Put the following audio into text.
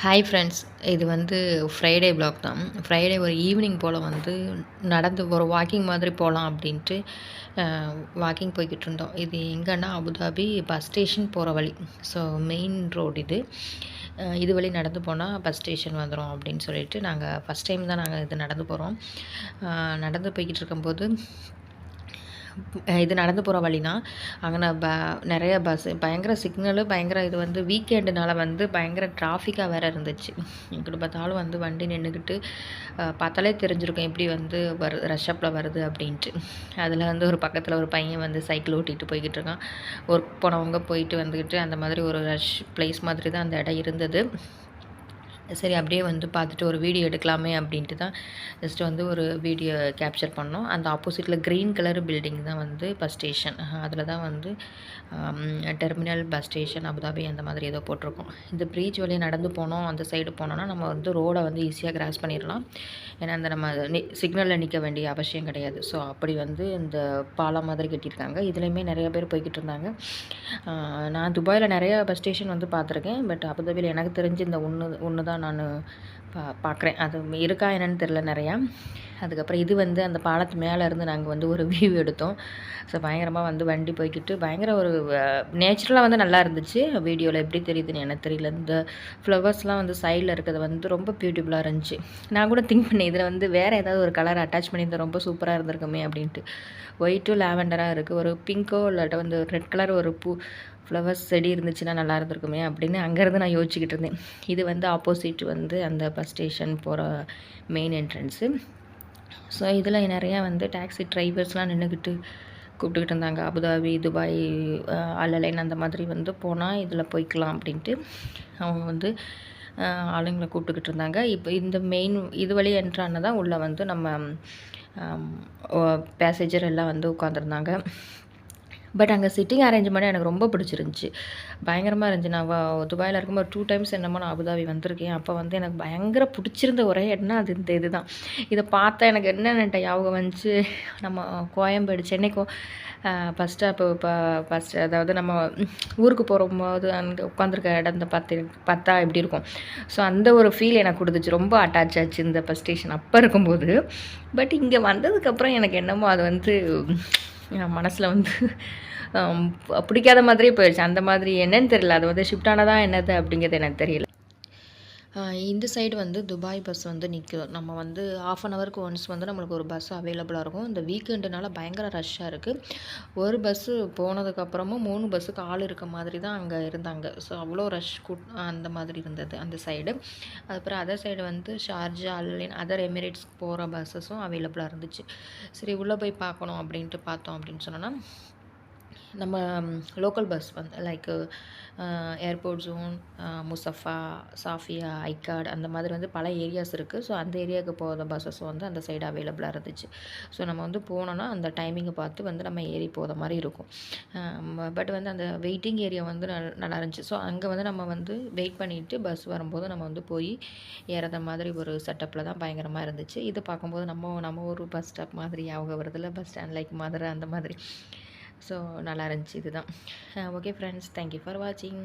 Hi friends இது வந்து Friday black தான். ஃப்ரைடே ஒரு ஈவினிங் போல் வந்து நடந்து ஒரு வாக்கிங் மாதிரி போகலாம் அப்படின்ட்டு வாக்கிங் போய்கிட்டு இருந்தோம். இது எங்கன்னா அபுதாபி பஸ் ஸ்டேஷன் போகிற வழி. ஸோ மெயின் ரோடு இது. இது வழி நடந்து போனால் பஸ் ஸ்டேஷன் வந்துடும் அப்படின்னு சொல்லிட்டு நாங்கள் ஃபஸ்ட் டைம் தான் நாங்கள் இது நடந்து போகிறோம் நடந்து போய்கிட்டு இருக்கும்போது இது நடந்து போகிற வழினா அங்கே ப நிறைய பஸ் பயங்கர சிக்னலு பயங்கர இது வந்து வீக்கெண்டுனால வந்து பயங்கர டிராஃபிக்காக வேறு இருந்துச்சு. எங்கிட்ட பார்த்தாலும் வந்து வண்டி நின்றுக்கிட்டு பார்த்தாலே தெரிஞ்சிருக்கும் எப்படி வந்து வரு ரஷ்அப்பில் வருது அப்படின்ட்டு அதில் வந்து ஒரு பக்கத்தில் ஒரு பையன் வந்து சைக்கிள் ஓட்டிகிட்டு போய்கிட்டு இருக்கான். ஒர்க் போனவங்க போயிட்டு வந்துக்கிட்டு அந்த மாதிரி ஒரு ரஷ் பிளேஸ் மாதிரி தான் அந்த இடம் இருந்தது. சரி அப்படியே வந்து பார்த்துட்டு ஒரு வீடியோ எடுக்கலாமே அப்படின்ட்டு தான் ஜஸ்ட் வந்து ஒரு வீடியோ கேப்சர் பண்ணோம். அந்த ஆப்போசிட்டில் க்ரீன் கலர் பில்டிங் தான் வந்து பஸ் ஸ்டேஷன் அதில் தான் வந்து டெர்மினல் பஸ் ஸ்டேஷன் அபுதாபி அந்த மாதிரி ஏதோ போட்டிருக்கோம். இந்த ப்ரீச் வழியாக நடந்து போனோம். அந்த சைடு போனோன்னா நம்ம வந்து ரோடை வந்து ஈஸியாக கிராஸ் பண்ணிடலாம். ஏன்னா அந்த நம்ம நி சிக்னலில் நிற்க வேண்டிய அவசியம் கிடையாது. ஸோ அப்படி வந்து இந்த பாலம் மாதிரி கட்டியிருக்காங்க. இதுலேயுமே நிறைய பேர் போய்கிட்டு இருந்தாங்க. நான் துபாயில் நிறைய பஸ் ஸ்டேஷன் வந்து பார்த்துருக்கேன். பட் அபுதாபியில் எனக்கு தெரிஞ்சு இந்த ஒன்று ஒன்று தான் நான் பா பார்க்குறேன் அது இருக்கா என்னன்னு தெரில நிறையா. அதுக்கப்புறம் இது வந்து அந்த பாலத்து மேலே இருந்து நாங்கள் வந்து ஒரு வியூ எடுத்தோம். ஸோ பயங்கரமாக வந்து வண்டி போய்கிட்டு பயங்கர ஒரு நேச்சுரலாக வந்து நல்லா இருந்துச்சு. வீடியோவில் எப்படி தெரியுதுன்னு எனக்கு தெரியல. இந்த ஃப்ளவர்ஸ்லாம் வந்து சைடில் இருக்கிறது வந்து ரொம்ப பியூட்டிஃபுல்லாக இருந்துச்சு. நான் கூட திங்க் பண்ணேன் இதில் வந்து வேறு ஏதாவது ஒரு கலர் அட்டாச் பண்ணியிருந்தால் ரொம்ப சூப்பராக இருந்திருக்குமே அப்படின்ட்டு. ஒயிட்டும் லாவெண்டராக இருக்குது ஒரு பிங்கோ இல்லாட்ட வந்து ரெட் கலர் ஒரு பூ ஃப்ளவர்ஸ் செடி இருந்துச்சுன்னா நல்லா இருந்திருக்குமே அப்படின்னு அங்கேருந்து நான் யோசிச்சுக்கிட்டு இருந்தேன். இது வந்து ஆப்போசிட் வந்து அந்த பஸ் ஸ்டேஷன் போகிற மெயின் என்ட்ரன்ஸு ஸோ இதில் நிறையா வந்து டாக்ஸி டிரைவர்ஸ்லாம் நின்றுக்கிட்டு கூப்பிட்டுக்கிட்டு இருந்தாங்க. அபுதாபி துபாய் அலலைன் அந்த மாதிரி வந்து போனால் இதில் போய்க்கலாம் அப்படின்ட்டு அவங்க வந்து ஆளுங்களை கூப்பிட்டுக்கிட்டு இருந்தாங்க. இப்போ இந்த மெயின் இது வழி என்ட்ரானதான் உள்ளே வந்து நம்ம பேசஞ்சர் எல்லாம் வந்து உட்காந்துருந்தாங்க பட் அங்கே சிட்டிங் அரேஞ்ச்மெண்ட் எனக்கு ரொம்ப பிடிச்சிருந்துச்சி. பயங்கரமாக இருந்துச்சு. நான் துபாயில் இருக்கும்போது டூ டைம்ஸ் என்னமோ நான் அபுதாபி வந்திருக்கேன். அப்போ வந்து எனக்கு பயங்கர பிடிச்சிருந்த ஒரே இடம்னா அது இந்த இது தான் இதை பார்த்தா எனக்கு என்னென்ன ஞாபகம் வந்துச்சு? நம்ம கோயம்பேடு சென்னை கோ பஸ் ஸ்டாப்பு இப்போ ஃபஸ்ட்டு அதாவது நம்ம ஊருக்கு போகும்போது அங்கே உட்காந்துருக்க இடம் பார்த்து பார்த்தா எப்படி இருக்கும். ஸோ அந்த ஒரு ஃபீல் எனக்கு கொடுத்துச்சு. ரொம்ப அட்டாச் ஆச்சு இந்த பஸ் ஸ்டேஷன் அப்போ இருக்கும்போது. பட் இங்கே வந்ததுக்கப்புறம் எனக்கு என்னமோ அது வந்து மனசில் வந்து பிடிக்காத மாதிரியே போயிடுச்சு. அந்த மாதிரி என்னன்னு தெரியல. அது வந்து ஷிஃப்ட் ஆனதா என்னது அப்படிங்கிறது எனக்கு தெரியல. இந்த சைடு வந்து துபாய் பஸ் வந்து நிற்கும் நம்ம வந்து ஆஃப் அன் ஹவருக்கு ஒன்ஸ் வந்து நம்மளுக்கு ஒரு பஸ் அவைலபிளாக இருக்கும். இந்த வீக்கெண்டுனால பயங்கர ரஷ்ஷாக இருக்குது ஒரு பஸ்ஸு போனதுக்கப்புறமும் மூணு பஸ்ஸுக்கு ஆள் இருக்க மாதிரி தான் அங்கே இருந்தாங்க. ஸோ அவ்வளோ ரஷ் கூட் அந்த மாதிரி இருந்தது அந்த சைடு அதுக்கப்புறம் அதர் சைடு வந்து ஷார்ஜா அல்லின் அதர் எமிரேட்ஸ்க்கு போகிற பஸ்ஸஸும் அவைலபிளாக இருந்துச்சு. சரி உள்ளே போய் பார்க்கணும் அப்படின்ட்டு பார்த்தோம் அப்படின்னு சொன்னோன்னா நம்ம லோக்கல் பஸ் வந்து லைக்கு ஏர்போர்ட் ஜோன் முசஃபா சாஃபியா ஐகார்டு அந்த மாதிரி வந்து பல ஏரியாஸ் இருக்குது ஸோ அந்த ஏரியாவுக்கு போகிற பஸ்ஸஸ் வந்து அந்த சைடு அவைலபிளாக இருந்துச்சு. ஸோ நம்ம வந்து போனோன்னா அந்த டைமிங்கை பார்த்து வந்து நம்ம ஏறி போகிற மாதிரி இருக்கும். பட் வந்து அந்த வெயிட்டிங் ஏரியா வந்து நல்லா இருந்துச்சு. ஸோ அங்கே வந்து நம்ம வந்து வெயிட் பண்ணிவிட்டு பஸ் வரும்போது நம்ம வந்து போய் ஏறத மாதிரி ஒரு செட்டப்பில் தான் பயங்கரமாக இருந்துச்சு. இது பார்க்கும்போது நம்ம நம்ம ஒரு பஸ் ஸ்டாப் மாதிரி அவங்க வருதில்ல? பஸ் ஸ்டாண்ட் லைக் மதுரை அந்த மாதிரி. ஸோ நல்லா இருந்துச்சு இதுதான். ஓகே ஃப்ரெண்ட்ஸ் தேங்க்யூ ஃபார் வாட்சிங்